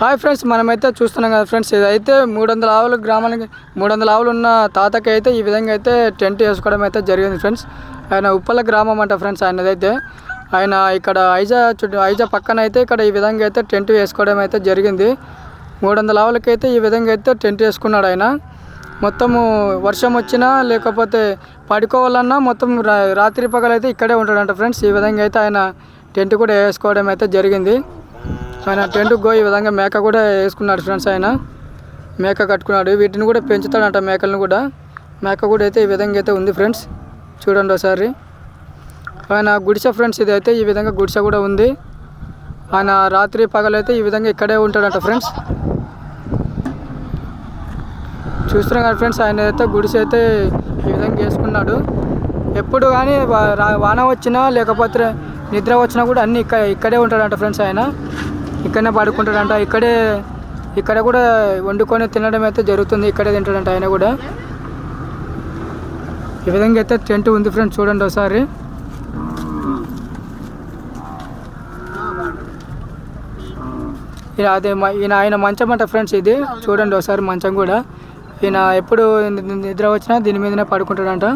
Hi friends మనమైతే చూస్తున్నాం కదా ఫ్రెండ్స్ ఇదైతే మూడు వందల ఆవులు గ్రామానికి మూడు వందల ఆవులు ఉన్న తాతకి అయితే ఈ విధంగా అయితే టెంట్ వేసుకోవడం అయితే జరిగింది ఫ్రెండ్స్. ఆయన ఉప్పల గ్రామం అంట ఫ్రెండ్స్ ఆయనదైతే. ఆయన ఇక్కడ ఐజా చుట్టూ ఐజా పక్కన అయితే ఇక్కడ ఈ విధంగా అయితే టెంట్ వేసుకోవడం అయితే జరిగింది. మూడు వందల ఆవులకైతే ఈ విధంగా అయితే టెంట్ వేసుకున్నాడు ఆయన. మొత్తము వర్షం వచ్చినా లేకపోతే పడుకోవాలన్నా మొత్తం రాత్రి పగలైతే ఇక్కడే ఉంటాడంట ఫ్రెండ్స్. ఈ విధంగా అయితే ఆయన టెంట్ కూడా వేసుకోవడం అయితే జరిగింది. ఆయన టెంట్కి పోయి ఈ విధంగా మేక కూడా వేసుకున్నాడు ఫ్రెండ్స్ ఆయన. మేక కట్టుకున్నాడు. వీటిని కూడా పెంచుతాడంట మేకలను కూడా. మేక కూడా అయితే ఈ విధంగా అయితే ఉంది ఫ్రెండ్స్. చూడండి ఒకసారి. ఆయన గుడిసె ఫ్రెండ్స్ ఇది అయితే ఈ విధంగా గుడిసె కూడా ఉంది. ఆయన రాత్రి పగలైతే ఈ విధంగా ఇక్కడే ఉంటాడంట ఫ్రెండ్స్. చూస్తున్నాం కదా ఫ్రెండ్స్ ఆయన అయితే గుడిసె అయితే ఈ విధంగా వేసుకున్నాడు. ఎప్పుడు కానీ వాన వచ్చినా లేకపోతే నిద్ర వచ్చినా కూడా అన్నీ ఇక్కడ ఇక్కడే ఉంటాడంట ఫ్రెండ్స్ ఆయన. ఇక్కడనే పడుకుంటాడంట. ఇక్కడే ఇక్కడ కూడా వండుకొని తినడం అయితే జరుగుతుంది. ఇక్కడే తింటాడంట ఆయన కూడా. ఈ విధంగా అయితే టెంట్ ఉంది ఫ్రెండ్స్ చూడండి ఒకసారి. ఈయన అదే ఈయన ఆయన మంచం అంట ఫ్రెండ్స్ ఇది. చూడండి ఒకసారి మంచం కూడా. ఈయన ఎప్పుడు నిద్ర వచ్చినా దీని మీదనే పడుకుంటాడంట.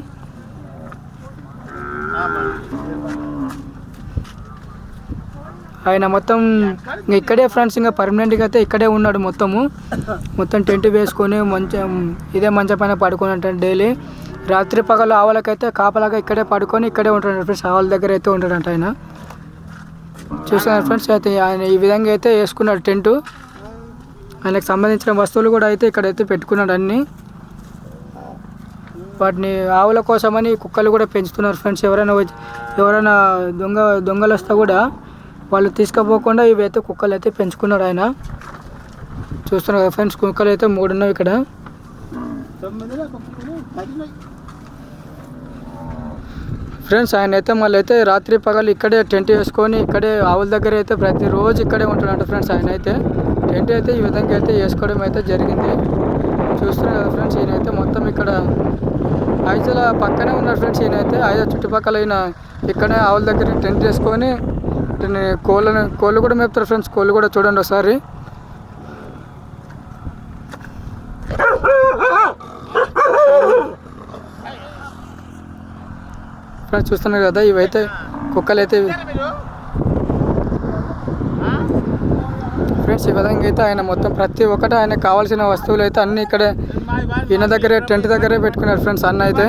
ఆయన మొత్తం ఇక్కడే ఫ్రెండ్స్ ఇంకా పర్మనెంట్గా అయితే ఇక్కడే ఉన్నాడు మొత్తము. మొత్తం టెంట్ వేసుకొని మంచి ఇదే మంచం పైన పడుకొని ఉంటాడు డైలీ. రాత్రి పగలు ఆవులకైతే కాపలాగా ఇక్కడే పడుకొని ఇక్కడే ఉంటాడు ఫ్రెండ్స్ ఆవుల దగ్గర అయితే ఉంటాడంట ఆయన. చూసాను ఫ్రెండ్స్ అయితే ఆయన ఈ విధంగా అయితే వేసుకున్నాడు టెంటు. ఆయనకు సంబంధించిన వస్తువులు కూడా అయితే ఇక్కడైతే పెట్టుకున్నాడు అన్ని. వాటిని ఆవుల కోసమని కుక్కలు కూడా పెంచుతున్నారు ఫ్రెండ్స్ ఎవరైనా ఎవరైనా దొంగ దొంగలు వస్తే కూడా వాళ్ళు తీసుకుపోకుండా ఇవైతే కుక్కలు అయితే పెంచుకున్నాడు ఆయన. చూస్తున్నారు కదా ఫ్రెండ్స్ కుక్కలు అయితే మూడు ఉన్నాయి ఇక్కడ. ఫ్రెండ్స్ ఆయన అయితే మళ్ళీ అయితే రాత్రి పగలు ఇక్కడే టెంట్ వేసుకొని ఇక్కడే ఆవుల దగ్గర అయితే ప్రతిరోజు ఇక్కడే ఉంటాడంట ఫ్రెండ్స్ ఆయన అయితే టెంట్ అయితే ఈ విధంగా అయితే వేసుకోవడం అయితే జరిగింది. చూస్తున్నారు కదా ఫ్రెండ్స్ ఈయన అయితే మొత్తం ఇక్కడ ఐదుల పక్కనే ఉన్నాడు ఫ్రెండ్స్ ఈయన అయితే చుట్టుపక్కల ఇక్కడే ఆవుల దగ్గర టెంట్ వేసుకొని వాటిని కోళ్ళని కోళ్ళు కూడా మేపుతారు ఫ్రెండ్స్ కోళ్ళు కూడా చూడండి ఒకసారి. ఫ్రెండ్స్ చూస్తున్నారు కదా ఇవైతే కుక్కలు అయితే ఫ్రెండ్స్ ఈ విధంగా అయితే ఆయన మొత్తం ప్రతి ఒక్కటి ఆయన కావాల్సిన వస్తువులు అయితే అన్నీ ఇక్కడే ఈయన దగ్గరే టెంట్ దగ్గరే పెట్టుకున్నారు ఫ్రెండ్స్ అన్న అయితే.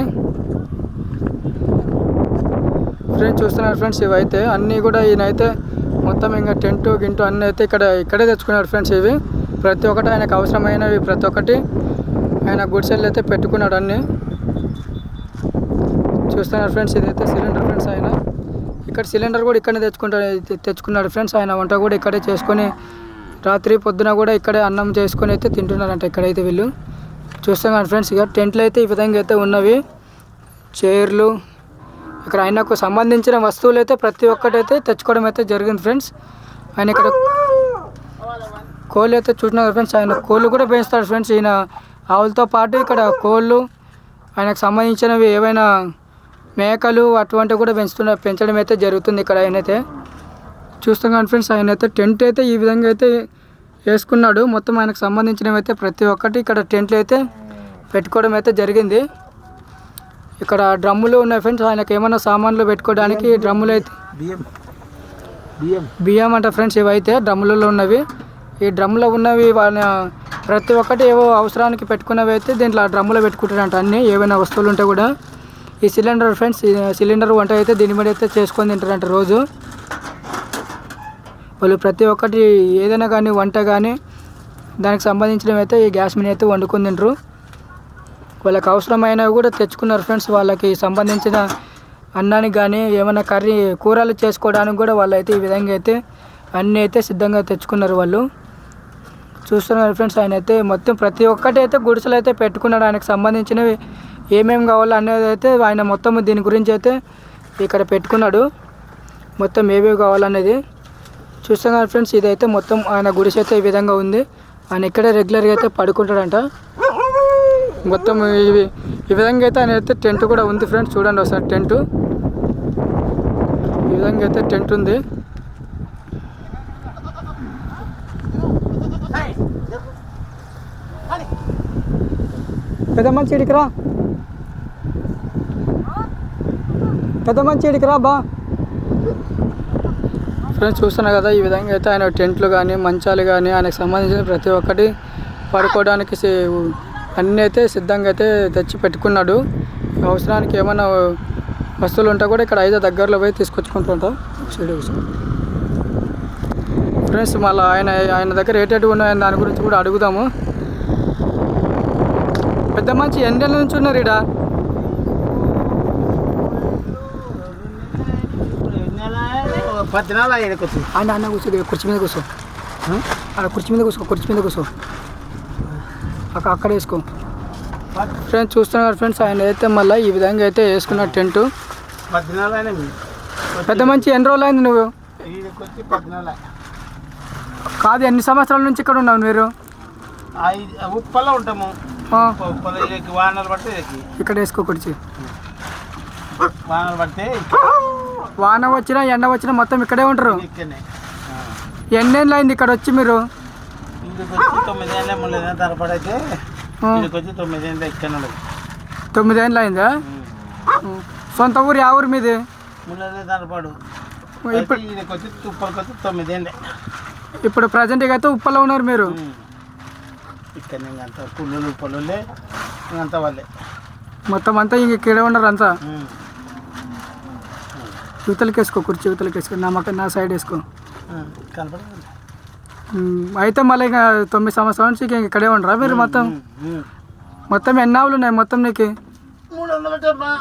ఫ్రెండ్స్ చూస్తున్నారు ఫ్రెండ్స్ ఇవైతే అన్నీ కూడా ఈయనైతే మొత్తం ఇంకా టెంట్ గింటు అన్నీ అయితే ఇక్కడ ఇక్కడే తెచ్చుకున్నాడు ఫ్రెండ్స్ ఇవి. ప్రతి ఒక్కటి ఆయనకు అవసరమైనవి ప్రతి ఒక్కటి ఆయన గుడిసెళ్ళు అయితే పెట్టుకున్నాడు అన్నీ. చూస్తున్నారు ఫ్రెండ్స్ ఇదైతే సిలిండర్ ఫ్రెండ్స్ ఆయన. ఇక్కడ సిలిండర్ కూడా ఇక్కడనే తెచ్చుకుంటాడు తెచ్చుకున్నాడు ఫ్రెండ్స్ ఆయన. వంట కూడా ఇక్కడే చేసుకొని రాత్రి పొద్దున కూడా ఇక్కడే అన్నం చేసుకొని అయితే తింటున్నారంట ఇక్కడైతే వీళ్ళు. చూస్తాం ఫ్రెండ్స్ ఇక టెంట్లు అయితే ఈ విధంగా అయితే ఉన్నవి. చైర్లు ఇక్కడ ఆయనకు సంబంధించిన వస్తువులు అయితే ప్రతి ఒక్కటైతే తెచ్చుకోవడం అయితే జరిగింది ఫ్రెండ్స్. ఆయన ఇక్కడ కోళ్ళు అయితే చూసినారు ఫ్రెండ్స్ ఆయన కోళ్ళు కూడా పెంచుతాడు ఫ్రెండ్స్. ఈయన ఆవులతో పాటు ఇక్కడ కోళ్ళు ఆయనకు సంబంధించినవి ఏవైనా మేకలు అటువంటివి కూడా పెంచుతున్న పెంచడం అయితే జరుగుతుంది ఇక్కడ ఆయనైతే. చూస్తున్నాను ఫ్రెండ్స్ ఆయన అయితే టెంట్ అయితే ఈ విధంగా అయితే వేసుకున్నాడు. మొత్తం ఆయనకు సంబంధించినవి అయితే ప్రతి ఒక్కటి ఇక్కడ టెంట్లు అయితే పెట్టుకోవడం అయితే జరిగింది. ఇక్కడ డ్రమ్ములు ఉన్నాయి ఫ్రెండ్స్. ఆయనకి ఏమైనా సామాన్లు పెట్టుకోవడానికి డ్రమ్ములు అయితే బియ్యం. బియ్యం. బియ్యం అంట ఫ్రెండ్స్ ఇవైతే డ్రమ్ములలో ఉన్నవి. ఈ డ్రమ్లో ఉన్నవి వాళ్ళ ప్రతి ఒక్కటి ఏవో అవసరానికి పెట్టుకున్నవి అయితే దీంట్లో డ్రమ్ములో పెట్టుకుంటారంట అన్ని. ఏవైనా వస్తువులు ఉంటే కూడా. ఈ సిలిండర్ ఫ్రెండ్స్ సిలిండర్ వంట అయితే దీని మీద అయితే చేసుకొని తింటారంట రోజు. వాళ్ళు ప్రతి ఒక్కటి ఏదైనా కానీ వంట కానీ దానికి సంబంధించినవి అయితే ఈ గ్యాస్ మీద అయితే వండుకొని తింటారు. వాళ్ళకి అవసరమైనవి కూడా తెచ్చుకున్నారు ఫ్రెండ్స్. వాళ్ళకి సంబంధించిన అన్నానికి కానీ ఏమైనా కర్రీ కూరలు చేసుకోవడానికి కూడా వాళ్ళైతే ఈ విధంగా అయితే అన్నీ అయితే సిద్ధంగా తెచ్చుకున్నారు వాళ్ళు. చూస్తున్నారు ఫ్రెండ్స్ ఆయన అయితే మొత్తం ప్రతి ఒక్కటి అయితే గుడిసెలు అయితే పెట్టుకున్నాడు. ఆయనకు సంబంధించినవి ఏమేమి కావాలో అనేది అయితే ఆయన మొత్తం దీని గురించి అయితే ఇక్కడ పెట్టుకున్నాడు. మొత్తం ఏమేమి కావాలనేది చూస్తున్నారు ఫ్రెండ్స్. ఇదైతే మొత్తం ఆయన గుడిసె అయితే ఈ విధంగా ఉంది. ఆయన ఇక్కడే రెగ్యులర్గా అయితే పడుకుంటాడంట. మొత్తం ఇవి ఈ విధంగా అయితే ఆయన అయితే టెంట్ కూడా ఉంది ఫ్రెండ్స్. చూడండి ఒకసారి టెంట్. ఈ విధంగా అయితే టెంట్ ఉంది. పెద్ద మంచి ఇడికిరా పెద్ద మంచి ఇడికిరా బా. ఫ్రెండ్స్ చూస్తున్నా కదా ఈ విధంగా అయితే ఆయన టెంట్లు కానీ మంచాలు కానీ ఆయనకు సంబంధించిన ప్రతి ఒక్కటి పడుకోవడానికి అన్నీ అయితే సిద్ధంగా అయితే తెచ్చి పెట్టుకున్నాడు. అవసరానికి ఏమైనా వస్తువులు ఉంటే కూడా ఇక్కడ అయితే దగ్గరలో పోయి తీసుకొచ్చుకుంటుంటా. కూర్చో. ఫ్రెండ్స్ మళ్ళీ ఆయన ఆయన దగ్గర ఏటేటి ఉన్నాయని దాని గురించి కూడా అడుగుదాము. పెద్ద మంచి ఎండల నుంచి ఉన్నారు ఇడా పద్నాలుగు ఆయనకు వచ్చి అన్న అన్న కూర్చో ఇక్కడ కుర్చీ మీద కూర్చో. అక్కడ కుర్చీ మీద కూర్చో కుర్చీ మీద కూర్చో. అక్కడ అక్కడ వేసుకో. ఫ్రెండ్స్ చూస్తున్నారు ఫ్రెండ్స్ ఆయన అయితే మళ్ళీ ఈ విధంగా అయితే వేసుకున్న టెంట్. పెద్ద మంచి ఎన్ని రోజులు అయింది నువ్వు? కాదు ఎన్ని సంవత్సరాల నుంచి ఇక్కడ ఉన్నావు మీరు? ఉప్పల్లో ఉంటాము. వానలు పడితే ఇక్కడ వేసుకో కుర్చీ. వానలు పడితే వాన వచ్చినా ఎండ వచ్చినా మొత్తం ఇక్కడే ఉంటారు. ఎన్నేళ్ళు అయింది ఇక్కడ వచ్చి మీరు? ఇంటికి వచ్చి తొమ్మిది ఆ, ఇంటికి వచ్చి తొమ్మిదేళ్ళు అయిందా. సొంత ఊరు యా ఊరు మీది? తరపడు ఇప్పుడు వచ్చి వచ్చి ప్రజెంట్గా అయితే ఉప్పలో ఉన్నారు మీరు. ఇక్కడ ఇంకంత పుల్లులు పొల్లులే ఇంకంత వాళ్ళే. మొత్తం అంతా ఇంక ఇక్కడే ఉన్నారు అంతా. యువతలకి వేసుకో కుర్చీ యువతలకి వేసుకో నా మక్క నా సైడ్ వేసుకో. కనపడదు. అయితే మళ్ళీ ఇంకా తొమ్మిది సంవత్సరాల నుంచి ఇంక ఇక్కడే ఉండరా మీరు మొత్తం. మొత్తం ఎన్ని ఆవులు ఉన్నాయి మొత్తం నీకు? మూడు వందల డబ్బా.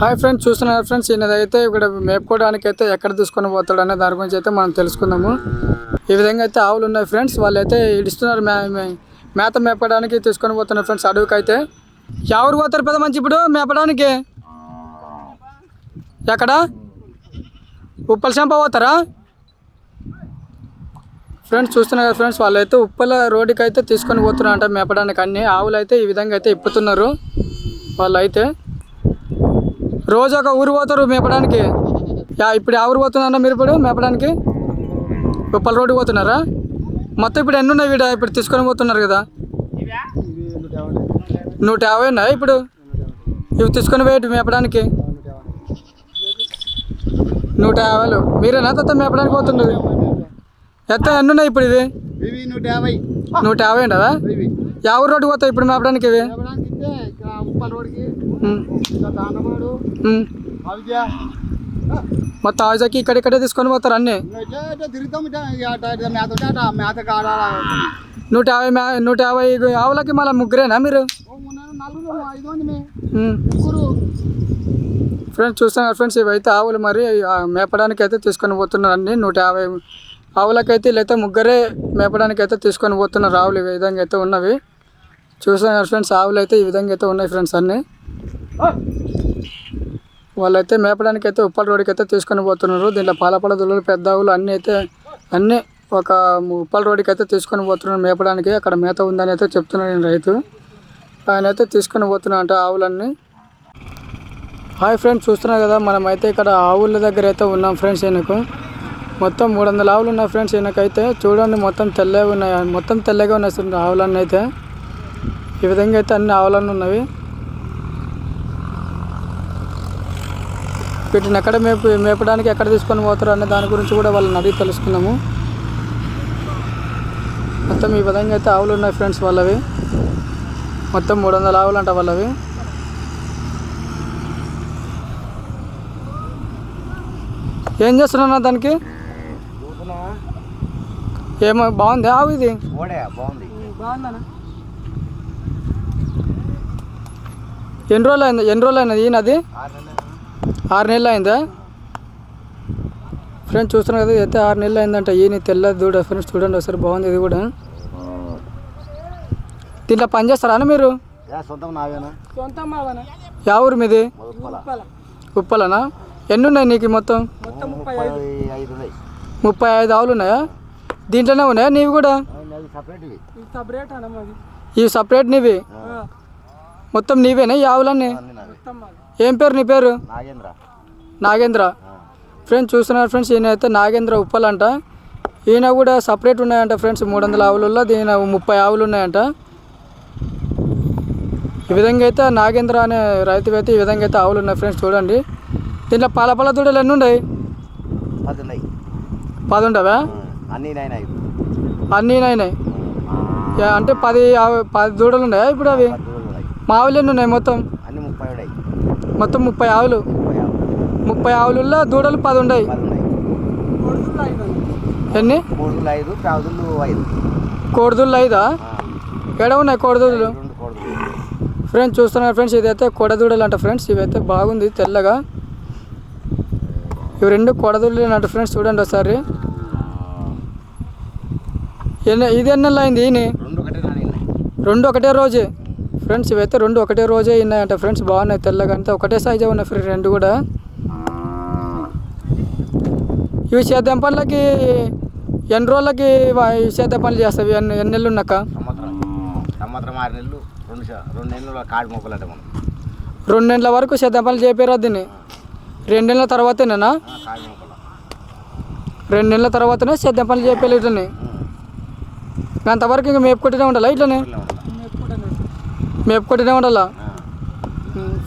హాయ్ ఫ్రెండ్స్ చూస్తున్నారు ఫ్రెండ్స్ ఈయనదైతే ఇక్కడ మేపుకోవడానికి అయితే ఎక్కడ తీసుకొని పోతాడు అనే దాని గురించి అయితే మనం తెలుసుకుందాము. ఈ విధంగా అయితే ఆవులు ఉన్నాయి ఫ్రెండ్స్ వాళ్ళు అయితే ఇడుస్తున్నారు మేత మేపడానికి తీసుకొని పోతున్నారు ఫ్రెండ్స్ అడవికి అయితే ఎవరు పోతారు పెద్ద మంచి ఇప్పుడు మేపడానికి? ఎక్కడ? ఉప్పల చెంప పోతారా? ఫ్రెండ్స్ చూస్తున్నారు కదా ఫ్రెండ్స్ వాళ్ళైతే ఉప్పల రోడ్డుకి అయితే తీసుకొని పోతున్నారంట మేపడానికి. అన్ని ఆవులు అయితే ఈ విధంగా అయితే ఇప్పుతున్నారు. వాళ్ళు అయితే రోజు ఒక ఊరు పోతారు మేపడానికి. యా ఇప్పుడు ఆ ఊరు పోతున్నారా మీరు ఇప్పుడు మేపడానికి? ఉప్పల రోడ్డు పోతున్నారా? మొత్తం ఇప్పుడు ఎన్ని ఉన్నాయి వీడ? ఇప్పుడు తీసుకొని పోతున్నారు కదా. నూట యాభై ఉన్నాయి ఇప్పుడు? ఇవి తీసుకొని పోయేటి మేపడానికి. నూట యాభైలు మీరేనా తత్త మేపడానికి పోతున్నది ఎంత ఎన్ని ఉన్నాయి ఇప్పుడు ఇవి? నూట యాభై. నూట యాభై ఉండవా ఇవి. యా ఊరు రోడ్డు పోతాయి ఇప్పుడు మేపడానికి ఇవి? మొత్తం ఆజాకి ఇక్కడిక్కడే తీసుకొని పోతారు అన్నీ? నూట యాభై మే నూట యాభై ఆవులకి మళ్ళీ ముగ్గురేనా మీరు? ఫ్రెండ్స్ చూస్తున్నారు ఫ్రెండ్స్ ఇవైతే ఆవులు మరి మేపడానికి అయితే తీసుకొని పోతున్నారు అన్ని నూట యాభై ఆవులకైతే లేకపోతే ముగ్గురే మేపడానికి అయితే తీసుకొని పోతున్నారు ఆవులు. ఈ విధంగా అయితే ఉన్నవి. చూస్తున్నారు ఫ్రెండ్స్ ఆవులు అయితే ఈ విధంగా అయితే ఉన్నాయి ఫ్రెండ్స్ అన్నీ. వాళ్ళైతే మేపడానికి అయితే ఉప్పల రోడ్డుకి అయితే తీసుకొని పోతున్నారు. దీంట్లో పాలపడ దుళ్ళు పెద్ద ఆవులు అన్నీ అయితే అన్నీ ఒక ఉప్పల రోడ్డుకి అయితే తీసుకొని పోతున్నారు మేపడానికి. అక్కడ మేత ఉందని అయితే చెప్తున్నాడు రైతు. ఆయన అయితే తీసుకొని పోతున్నా అంటే ఆవులన్నీ. హాయ్ ఫ్రెండ్స్ చూస్తున్నారు కదా మనమైతే ఇక్కడ ఆవుల దగ్గర అయితే ఉన్నాం ఫ్రెండ్స్ ఈయనకు మొత్తం మూడు వందల ఆవులు ఉన్నాయి ఫ్రెండ్స్ ఈయనకైతే చూడండి మొత్తం తెల్లగా ఉన్నాయి మొత్తం తెల్లగా ఉన్నాయి ఆవులన్నీ అయితే. ఈ విధంగా అయితే అన్ని ఆవులన్నీ ఉన్నవి. వీటిని ఎక్కడ మేపు మేపడానికి ఎక్కడ తీసుకొని పోతారు అనే దాని గురించి కూడా వాళ్ళని అడిగి తెలుసుకున్నాము. మొత్తం ఈ విధంగా అయితే ఆవులు ఉన్నాయి ఫ్రెండ్స్ వాళ్ళవి. మొత్తం మూడు వందల ఆవులు అంట వాళ్ళవి. ఏం చేస్తున్నా దానికి? ఏమో బాగుంది ఆవు ఇది? ఎన్ని రోజులు అయింది? ఎన్ని రోజులు అయినది ఈయనది ఆరు నెలలు అయిందా. ఫ్రెండ్స్ చూస్తున్నారు కదా అయితే ఆరు నెలలు అయిందంట. ఈయన తెల్ల దూడ ఫ్రెండ్స్ చూడండి ఒకసారి బాగుంది ఇది కూడా. దీంట్లో పని చేస్తారా అన్న మీరు? యా ఊరు మీది? ఉప్పలనా? ఎన్ని ఉన్నాయి నీకు మొత్తం? ముప్పై ఐదు. ఆవులు ఉన్నాయా. దీంట్లోనే ఉన్నాయా నీవి కూడా? సపరేట్ ఇవి. సపరేట్ నీవి? మొత్తం నీవేనా ఈ ఆవులన్నీ? ఏం పేరు నీ పేరు? నాగేంద్ర. నాగేంద్ర. ఫ్రెండ్స్ చూస్తున్నారు ఫ్రెండ్స్ ఈయన అయితే నాగేంద్ర ఉప్పల్ అంట ఈయన కూడా సపరేట్ ఉన్నాయంట ఫ్రెండ్స్ మూడు వందల ఆవులలో దీని ముప్పై ఆవులు ఉన్నాయంట ఈ విధంగా అయితే నాగేంద్ర అనే రైతు అయితే ఈ విధంగా అయితే ఆవులు ఉన్నాయి ఫ్రెండ్స్ చూడండి. దీంట్లో పాల పాల దూడలు ఎన్ని ఉన్నాయి? పది ఉన్నాయి పది ఉండవా అన్నీ నైనా అన్నీ అయినాయి అంటే పది ఆవు- పది దూడలు ఉన్నాయా ఇప్పుడు అవి? మా ఆవులు ఎన్ని ఉన్నాయి మొత్తం? అన్నీ ముప్పై ఉన్నాయి. మొత్తం ముప్పై ఆవులు. ముప్పై ఆవులు. ముప్పై ఆవులలో దూడలు పది ఉన్నాయి ఎన్ని? కోడిదూళ్ళు ఐదా ఎడ ఉన్నాయి కోడిదూడలు ఫ్రెండ్స్ చూస్తున్నారు ఫ్రెండ్స్ ఇదైతే కొడదూడలు అంట ఫ్రెండ్స్ ఇవైతే బాగుంది తెల్లగా. ఇవి రెండు కొడదూడలు అంట ఫ్రెండ్స్ చూడండి ఒకసారి. ఇది ఎన్ని నెలలు అయింది? ఈయన రెండు ఒకటే రోజే. ఫ్రెండ్స్ ఇవైతే రెండు ఒకటే రోజే ఉన్నాయంట ఫ్రెండ్స్ బాగున్నాయి తెల్లగా. అంతే ఒకటే సైజే ఉన్నాయి ఫ్రెండ్స్ రెండు కూడా. ఇవి సేద్యం పనులకి ఎన్ని రోజులకి సేద్యం పనులు చేస్తావి? ఎన్ని ఎన్ని నెలలు ఉన్నాక? సంవత్సరం. సంవత్సరం ఆరు నెలలు రెండు నెలలు కాడి మొక్కలు అంటే మనం. రెండు నెలల వరకు సేద్యం పనులు చేపారు దీన్ని? రెండు నెలల తర్వాతనేనా? ఆ, కాడి మొక్కలు రెండు నెలల తర్వాతనే సేద్యం పనులు చేపేయాలి ఇట్లని? అంతవరకు ఇంకా మేపుకుంటూనే ఉండాలా ఇట్లనే? ఊళ్ళో ఉండాలి. మేపుకుంటూనే ఉండాలా? ఆ,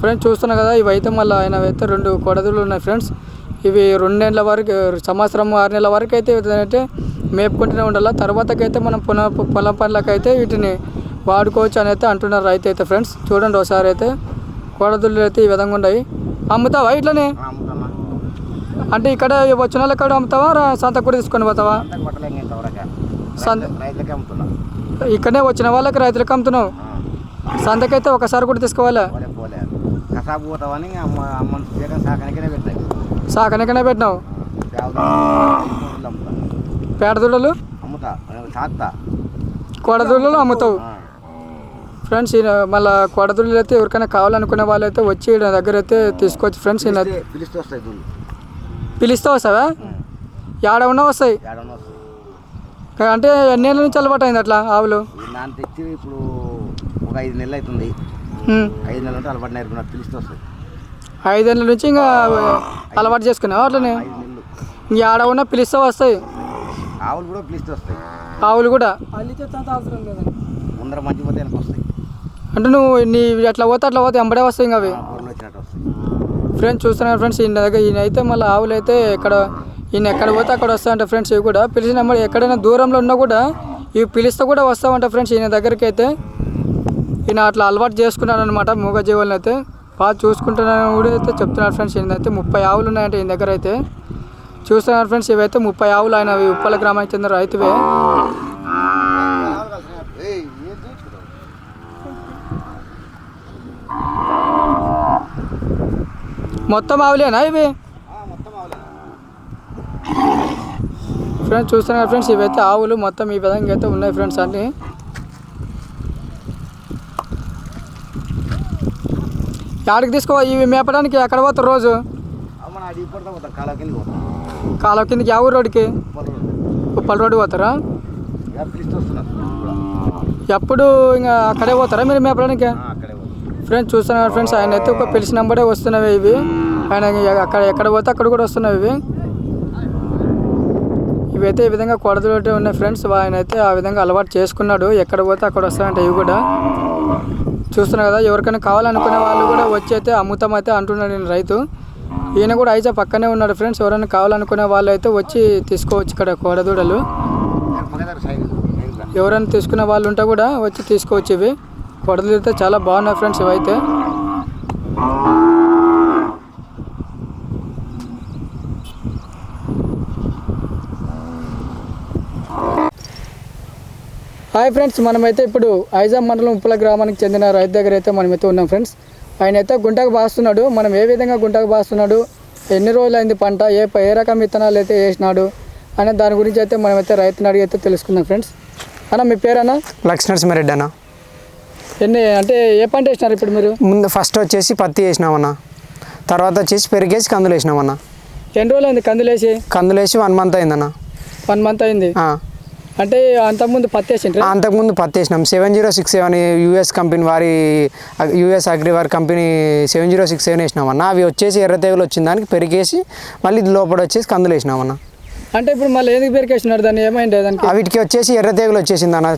ఫ్రెండ్స్ చూస్తున్నా కదా ఇవి అయితే మళ్ళీ ఆయన అయితే రెండు కొడదులు ఉన్నాయి ఫ్రెండ్స్. ఇవి రెండు నెలల వరకు సంవత్సరం ఆరు నెలల వరకు అయితే అయితే మేపుకుంటూనే ఉండాలి తర్వాతకైతే మనం పొల పొలం పనులకైతే వీటిని వాడుకోవచ్చు అని అయితే అంటున్నారు రైతు అయితే ఫ్రెండ్స్. చూడండి ఒకసారి అయితే కొడదులు అయితే ఈ విధంగా ఉన్నాయి. అమ్ముతావా ఇట్లనే? అంటే ఇక్కడ వచ్చిన వాళ్ళకి కూడా అమ్ముతావా? సంతకు కూడా తీసుకొని పోతావా? ఇక్కడనే వచ్చిన వాళ్ళకి రైతులకు అమ్ముతున్నావు? సంతకైతే ఒకసారి కూడా తీసుకోవాలా? సాకనికనే పెట్టినావు? సాకుతా కొడదుళ్ళు అమ్ముతావు? ఫ్రెండ్స్ ఈయన మళ్ళీ కొడదుళ్ళు అయితే ఎవరికైనా కావాలనుకునే వాళ్ళు అయితే వచ్చి దగ్గర అయితే తీసుకోవచ్చు ఫ్రెండ్స్ ఈయన పిలిస్తే వస్తావా? ఏడ ఉన్నా వస్తాయి. అంటే ఎన్ని ఏళ్ళ నుంచి అలవాటు అయింది అట్లా ఆవులు? నాన్న తెచ్చి ఇప్పుడు ఒక ఐదు నెలలు అవుతుంది. ఐదు నెలలు ఉంటే అలవాటు నేర్పుకున్నా పిలిస్తే వస్తాయి. ఐదేళ్ళ నుంచి ఇంకా అలవాటు చేసుకున్నావు అట్లనే? నెలలు. ఏడ ఉన్నా పిలిస్తే వస్తాయి. ఆవులు కూడా పిలిస్తే వస్తాయి. ఆవులు కూడా? ముందర మంచి పోతే వెనక వస్తాయి. అంటే నువ్వు నీ ఎట్లా పోతే అట్లా పోతే ఎంబడే వస్తాయి ఇంకా అవి. ఫ్రెండ్స్ చూస్తున్నారు ఫ్రెండ్స్ ఈయన దగ్గర ఈయన అయితే మళ్ళీ ఆవులు అయితే ఇక్కడ ఈయన ఎక్కడ పోతే అక్కడ వస్తాయంట ఫ్రెండ్స్ ఇవి కూడా. పిలిచిన మరి ఎక్కడైనా దూరంలో ఉన్నా కూడా ఇవి పిలిస్తే కూడా వస్తామంట ఫ్రెండ్స్ ఈయన దగ్గరికి అయితే. ఈయన అట్లా అలవాటు చేసుకున్నాడు అనమాట మూగజీవులను అయితే. బాగా చూసుకుంటున్నాను కూడా అయితే చెప్తున్నాడు ఫ్రెండ్స్. ఈయన అయితే ముప్పై ఆవులు ఉన్నాయంట ఈయన దగ్గర అయితే. చూస్తున్నారు ఫ్రెండ్స్ ఇవైతే ముప్పై ఆవులు ఆయన ఉప్పల గ్రామానికి చెందిన రైతువే. మొత్తం ఆవులేనా ఇవి? ఫ్రెండ్స్ చూస్తున్నారు ఫ్రెండ్స్ ఇవైతే ఆవులు మొత్తం ఈ విధంగా అయితే ఉన్నాయి ఫ్రెండ్స్ అన్ని. యాడికి తీసుకో ఇవి మేపడానికి ఎక్కడ పోతారు రోజు? కాలువ కిందకి ఊరు రోడ్డుకి? పొలం ఉప్పల్ రోడ్డు పోతారా? ఎప్పుడు ఇంకా అక్కడే పోతారా మీరు మేపడానికి? ఫ్రెండ్స్ చూస్తున్నారు ఫ్రెండ్స్. ఆయన అయితే ఒక పిలిచిన నెంబరే వస్తున్నవి ఇవి. ఆయన అక్కడ ఎక్కడ పోతే అక్కడ కూడా వస్తున్నవి ఇవి. ఇవైతే ఈ విధంగా కొడదలు ఉన్నాయి ఫ్రెండ్స్. ఆయన అయితే ఆ విధంగా అలవాటు చేసుకున్నాడు. ఎక్కడ పోతే అక్కడ వస్తాయంట ఇవి కూడా. చూస్తున్నారు కదా ఎవరికైనా కావాలనుకునే వాళ్ళు కూడా వచ్చి అయితే అమ్ముతాం అయితే అంటున్నాడు నేను రైతు. ఈయన కూడా అయితే పక్కనే ఉన్నాడు ఫ్రెండ్స్. ఎవరైనా కావాలనుకునే వాళ్ళు అయితే వచ్చి తీసుకోవచ్చు ఇక్కడ కోడదూడలు. ఎవరైనా తీసుకునే వాళ్ళు ఉంటే కూడా వచ్చి తీసుకోవచ్చు ఇవి. కొడదలు అయితే చాలా బాగున్నాయి ఫ్రెండ్స్ ఇవైతే. హాయ్ ఫ్రెండ్స్ మనమైతే ఇప్పుడు ఐజాం మండలం ఉప్పల గ్రామానికి చెందిన రైతు దగ్గర అయితే మనమైతే ఉన్నాం ఫ్రెండ్స్. ఆయన అయితే గుంటకు బాస్తున్నాడు. మనం ఏ విధంగా గుంటకు బాస్తున్నాడు? ఎన్ని రోజులు అయింది పంట? ఏ ఏ రకం విత్తనాలు అయితే వేసినాడు? అనే దాని గురించి అయితే మనమైతే రైతుని అడిగి అయితే తెలుసుకుందాం ఫ్రెండ్స్. అన్న మీ పేరన్నా? లక్ష్మీనరసింహారెడ్డి అన్న. ఎన్ని అంటే ఏ పంట వేసినారు ఇప్పుడు మీరు? ముందు ఫస్ట్ వచ్చేసి పత్తి వేసినామన్న. తర్వాత వచ్చేసి పెరిగేసి కందులు వేసినామన్న. ఎన్ని రోజులు అయింది కందులేసి కందులు వేసి వన్ మంత్ అయిందన్న. వన్ మంత్ అయింది. అంటే అంతకుముందు పత్తి వేసిండ్రా? అంతకుముందు పత్తి వేసినాం. Seven zero six seven US company వారి యూఎస్ అగ్రి వారి company seven zero six seven వేసినామన్న. అవి వచ్చేసి ఎర్ర తెగులు వచ్చిన దానికి పెరిగేసి మళ్ళీ లోపల వచ్చేసి కందులు వేసినామన్న. అంటే ఇప్పుడు మళ్ళీ ఎందుకు పెరికేసినారు దాన్ని? ఏమైంది దానికి? వీటికి వచ్చేసి ఎర్ర తెగులు వచ్చేసింది అన్న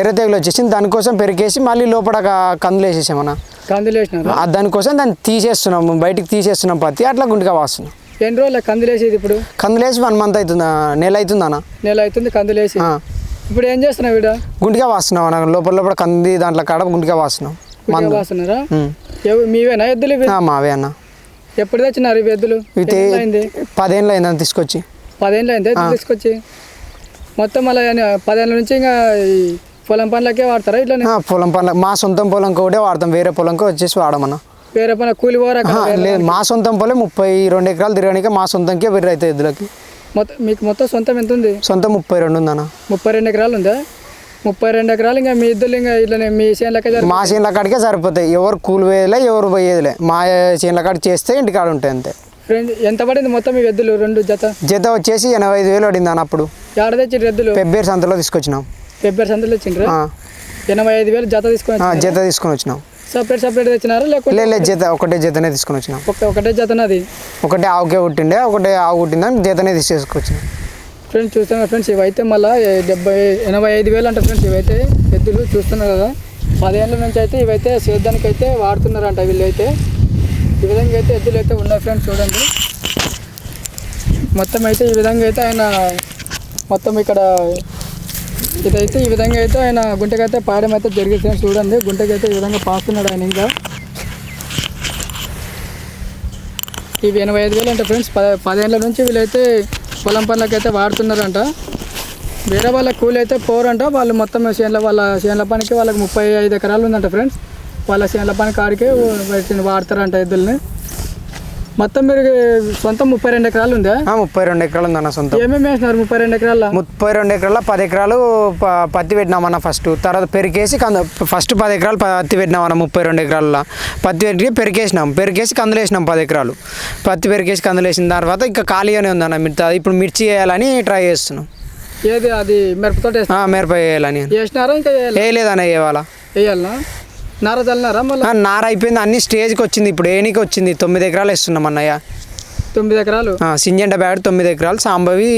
ఎర్ర తెగులు వచ్చేసింది. దానికోసం పెరిగేసి మళ్ళీ లోపల కందులు వేసేసామన్న కందులు వేసినారు? ఆ దానికోసం దాన్ని తీసేస్తున్నాము బయటికి తీసేస్తున్నాం పత్తి అట్లా గుంటుగా వాస్తున్నాం. ఎన్ని రోజులు కందులు వేసేది ఇప్పుడు? కందులు వేసి వన్ మంత్ అవుతుందా? నెల అవుతుందన్న నెల అవుతుంది కందులు వేసి. ఇప్పుడు ఏం చేస్తున్నావు వీడ? గుంటిగా వాస్తున్నాం అన్న. లోపల లోపల కంది దాంట్లో కాడ గుంటిగా వాస్తున్నాం. మందు. వాస్తున్నారా? మీవేనా ఎద్దులు మావే అన్న. ఎప్పుడు తెచ్చినారు ఇవి ఎద్దులు? పదేళ్ళు అయిందని తీసుకొచ్చి. పదేళ్ళు అయింది తీసుకొచ్చి? మొత్తం మళ్ళీ పదేళ్ళ నుంచి ఇంకా పొలం పనులకే వాడతారా ఇట్లా పొలం పనుల మా సొంతం పొలం కూడా వాడతాం. వేరే పొలంకి వచ్చేసి వాడమన్నా. వేరే పని కూలి పోరా వేరే- లేదు. మా సొంతం పొలం ముప్పై రెండు ఎకరాలు తిరగడానికి మా సొంతంకే వెర్రి అవుతాయి ఎద్దులకి మొత్తం మీకు మొత్తం సొంతం ఎంత ఉంది? సొంతం ముప్పై రెండు ఉందన్న. ముప్పై రెండు ఎకరాలు ఉందా? ముప్పై రెండు ఎకరాలు ఇంకా మీ ఇద్దరు ఇంకా ఇట్లనే మీ చేనులకే మా చేనుల కాడికే సరిపోతాయి. ఎవరు కూలి పోయేదిలే ఎవరు పోయేదిలే. మా చేనుల కాడ చేస్తే ఇంటికాడ ఉంటాయి అంతే. ఫ్రెండ్ ఎంత పడింది మొత్తం మీ ఎద్దులు? రెండు జత? జత వచ్చేసి ఎనభై ఐదు వేలు పడింది అన్న అప్పుడు. ఏడ తెచ్చి ఎద్దులు? పెబ్బేరు సంతలో తీసుకొచ్చినాం. ఫిబ్రవరి సంతలు తెచ్చిండ్రా ఎనభై ఐదు వేలు జత తీసుకొని జత తీసుకొని వచ్చినాం. సపరేట్ సపరేట్ తెచ్చినారా? లేకుంటే లే లే, జత ఒకటే జతనే తీసుకొని వచ్చినాం. ఒక ఒకటే జతనది? ఒకటే ఆవుకే పుట్టిండే ఒకటే ఆవు పుట్టిందని జతనే తీసుకొచ్చినాం ఫ్రెండ్స్ చూస్తున్నా ఫ్రెండ్స్ ఇవైతే మళ్ళీ డెబ్బై ఎనభై ఐదు వేలు అంట ఫ్రెండ్స్ ఇవైతే ఎద్దులు చూస్తున్నారు కదా. పదేళ్ళ నుంచి అయితే ఇవైతే సేద్యానికి అయితే వాడుతున్నారంట వీళ్ళైతే. ఈ విధంగా అయితే ఎద్దులు అయితే ఉన్నాయి ఫ్రెండ్స్ చూడండి. మొత్తం అయితే ఈ విధంగా అయితే ఆయన మొత్తం ఇక్కడ ఇదైతే ఈ విధంగా అయితే ఆయన గుంటకైతే పాయడం అయితే జరిగింది ఫ్రెండ్స్ చూడండి. గుంటకైతే ఈ విధంగా పాస్తున్నాడు ఆయన ఇంకా. ఇవి ఎనభై ఐదు వేలు అంట ఫ్రెండ్స్. పద పదేళ్ళ నుంచి వీళ్ళైతే పొలం పనులకైతే వాడుతున్నారంట. వేరే వాళ్ళ కూలి అయితే పోరంట. వాళ్ళు మొత్తం చేనుల వాళ్ళ చేనుల పనికి వాళ్ళకి ముప్పై ఐదు ఎకరాలు ఉందంట ఫ్రెండ్స్. వాళ్ళ చేనుల పని కాడికే వాడతారంట ఎద్దుల్ని. మొత్తం మీరు సొంతం ముప్పై రెండు ఎకరాలు ఉందా? ముప్పై రెండు ఎకరాలు ఉందన్న సొంతం. ఏమేమి వేసినారు ముప్పై రెండు ఎకరాల ముప్పై రెండు ఎకరాల పది ఎకరాలు పత్తి పెట్టినామన్న ఫస్ట్. తర్వాత పెరికేసి కంద ఫస్ట్ పది ఎకరాలు పత్తి పెట్టినామన్న ముప్పై రెండు ఎకరాల పత్తి పెట్టి పెరికేసినాం. పెరికేసి కందులు వేసినాం పది ఎకరాలు. పత్తి పెరికేసి కందులు వేసిన తర్వాత ఇంకా ఖాళీగానే ఉందన్న మిగతా ఇప్పుడు మిర్చి వేయాలని ట్రై చేస్తున్నాం. ఏది? అది మిరపతోట ఆ, మిరప వేయాలని. వేసినారా? ఇంకా వేయాలి? వేయలేదన్న వేయాలా వేయాలనా? నార చల్లినారా మళ్ళీ? నార అయిపోయింది. అన్ని స్టేజ్కి వచ్చింది. ఇప్పుడు ఏనికి వచ్చింది? తొమ్మిది ఎకరాలు వేస్తున్నాం అన్నయ్య. తొమ్మిది ఎకరాలు? సింజండ బ్యాడ్ తొమ్మిది ఎకరాలు. సాంబవి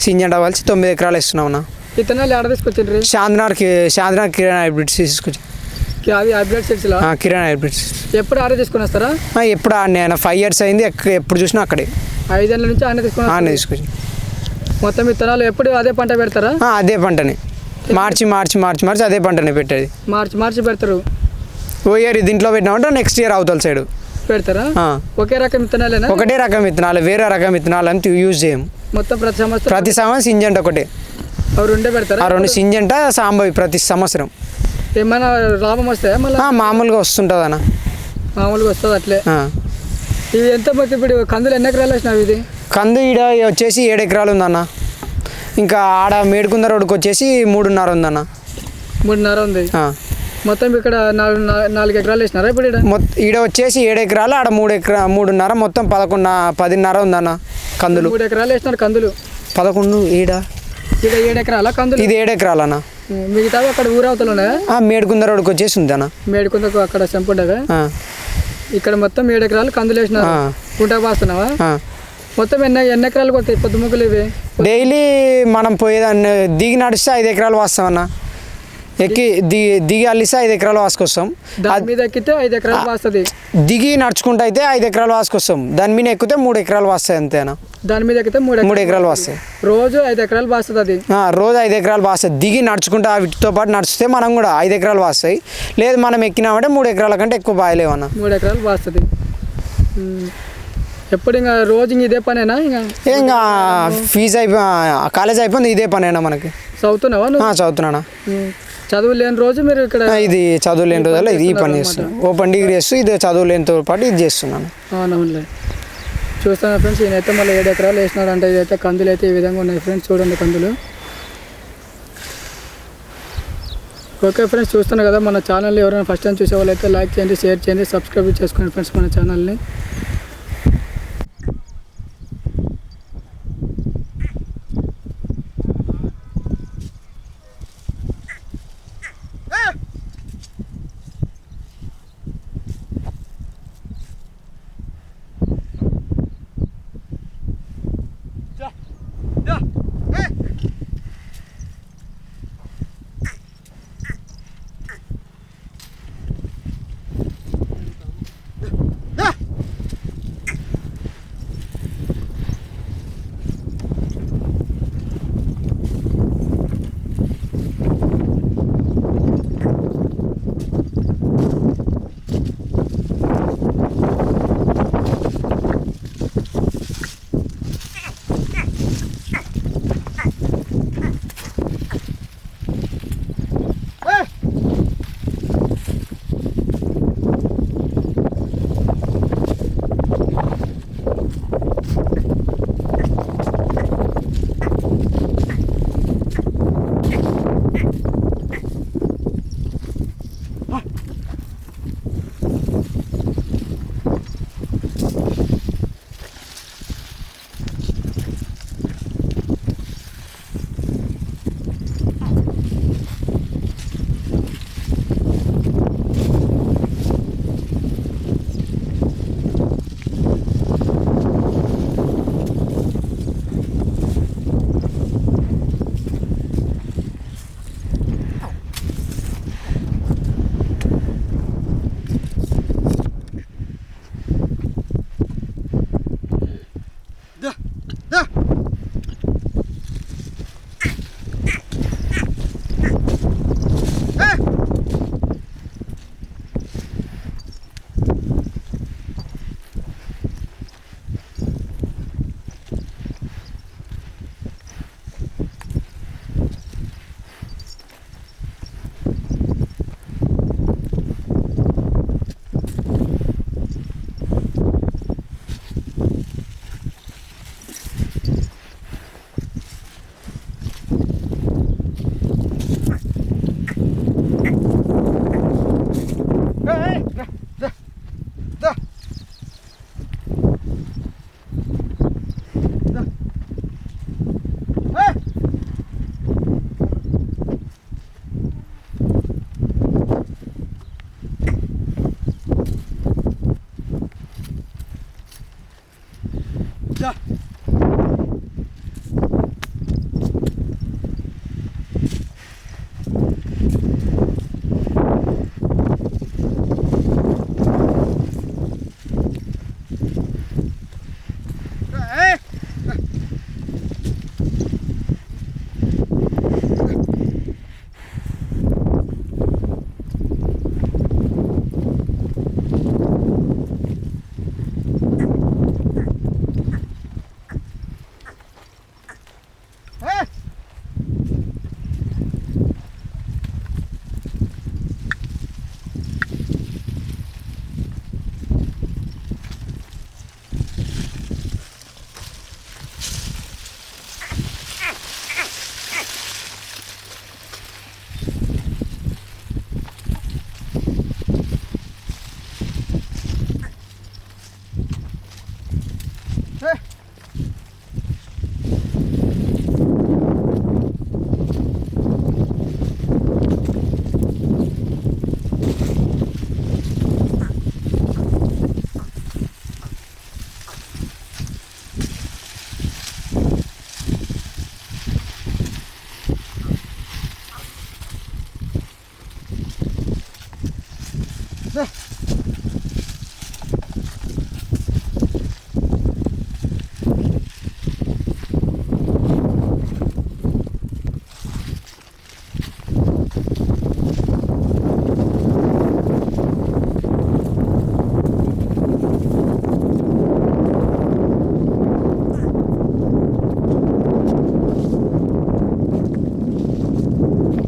సింజండ కలిసి తొమ్మిది ఎకరాలు వేస్తున్నాం అన్న. ఇతనాలు ఎడ తీసుకొచ్చిండ్రి? చాంద్నార్కి చాంద్నార్ కిరణ్ హైబ్రిడ్స్ తీసుకొచ్చి. హైబ్రిడ్ ఆ, కిరణ్ హైబ్రిడ్స్ ఎప్పుడు ఆడే తీసుకొని వస్తారా? ఎప్పుడు ఆయన ఫైవ్ ఇయర్స్ అయింది. ఎప్పుడు చూసినా అక్కడే. ఐదేళ్ళ నుంచి ఆయన తీసుకొని వస్తారు. తీసుకొచ్చి. మొత్తం విత్తనాలు ఎప్పుడు అదే పంట పెడతారా? అదే పంటని. మార్చి మార్చి మార్చి మార్చి అదే పంటని పెట్టేది. మార్చి మార్చి పెడతారు. ఓ ఇయర్ దీంట్లో పెట్టినామంటే నెక్స్ట్ ఇయర్ అవతల సైడ్ పెడతారా. ఒకే రకం విత్తనాలేనా? ఒకటే రకం విత్తనాలు వేరే రకం విత్తనాలు అని యూజ్ చేయం. మొత్తం ప్రతి సంవత్సరం? ప్రతి సంవత్సరం సింజంట ఒకటే. రెండే పెడతారా? ఆ రెండు సింజంట సాంబవి ప్రతి సంవత్సరం. ఏమైనా లాభం వస్తాయా మళ్ళీ? మామూలుగా వస్తుంటుంది అన్న. మామూలుగా వస్తుంది అట్లే. ఇవి ఎంత మొత్తం ఇప్పుడు కందులు ఎన్ని ఎకరాలు వేసినావు ఇది? కందు ఈడ వచ్చేసి ఏడు ఎకరాలు ఉందన్న. ఇంకా ఆడ మేడుకుంద రోడ్డుకి వచ్చేసి మూడున్నర ఉందన్న. మూడున్నర ఉంది. మొత్తం ఇక్కడ నాలుగు నాలుగు ఎకరాలు వేసినారా ఇప్పుడు మొత్తం ఈడ వచ్చేసి ఏడు ఎకరాలు ఆడ మూడు ఎకరా మూడున్నర మొత్తం పదకొండు పదిన్నర ఉందన్న కందులు. మూడు ఎకరాలు వేసినారు కందులు. పదకొండు ఈడ. ఇక్కడ ఏడు ఎకరాల కందులు? ఇది ఏడు ఎకరాలన్న. మిగతావి అక్కడ ఊరవతలు ఉన్నాయా? మేడుకుంద రోడ్డుకి వచ్చేసి ఉందన్న. మేడుకుందకు అక్కడ చెంపుండగా? ఇక్కడ మొత్తం ఏడు ఎకరాలు కందులు వేసినారు. ఆ. గుంట పాస్తున్నావా. మొత్తం ఎన్ని ఎన్ని ఎకరాలు కొట్టాయి? పొద్దు ముగ్గులు ఇవి? డైలీ మనం పోయేదాన్ని దిగి నడిస్తే ఐదు ఎకరాలు వాస్తామన్న. ఎక్కి దిగి దిగి అల్లిస్తే ఐదు ఎకరాలు వాసుకొస్తాం. దాని మీద ఎక్కితే ఐదు ఎకరాలు పాస్తుంది దిగి నడుచుకుంటూ అయితే ఐదు ఎకరాలు వాసుకొస్తాం. దాని మీద ఎక్కితే మూడు ఎకరాలు వస్తాయి అంతేనా? దాని మీద ఎక్కితే మూడు మూడు ఎకరాలు వస్తాయి రోజు ఐదు ఎకరాలు పాస్తుంది అది. రోజు ఐదు ఎకరాలు వాస్తాయి దిగి నడుచుకుంటూ వీటితో పాటు నడిస్తే మనం కూడా ఐదు ఎకరాలు వాస్తాయి లేదు మనం ఎక్కినామంటే మూడు ఎకరాల కంటే ఎక్కువ బాయలేవన్న మూడు ఎకరాలు పాస్తుంది ఎప్పుడు ఇంకా రోజు ఇంక ఇదే పనేనా ఇంకా? ఇంకా ఫీజు అయిపో కాలేజ్ అయిపోయింది ఇదే పని అయినా మనకి? చదువుతున్నావా చదువుతున్నానా. చదువు లేని రోజు మీరు ఇక్కడ ఇది చదువు లేని రోజుల్లో ఇది ఈ పని చేస్తున్నాను ఓపెన్ డిగ్రీ చేస్తూ ఇది చదువు లేనితో పాటు ఇది చేస్తున్నాను. అవునవునులే. చూస్తాను ఫ్రెండ్స్ ఈయనైతే మళ్ళీ ఏడు ఎకరాలు వేసినాడు అంటే ఇదైతే కందులు అయితే ఈ విధంగా ఉన్నాయి ఫ్రెండ్స్ చూడండి కందులు. ఓకే ఫ్రెండ్స్ చూస్తున్నారు కదా మన ఛానల్ ఎవరైనా ఫస్ట్ టైం చూసే వాళ్ళైతే లైక్ చేయండి షేర్ చేయండి సబ్స్క్రైబ్ చేసుకోండి ఫ్రెండ్స్ మన ఛానల్ని.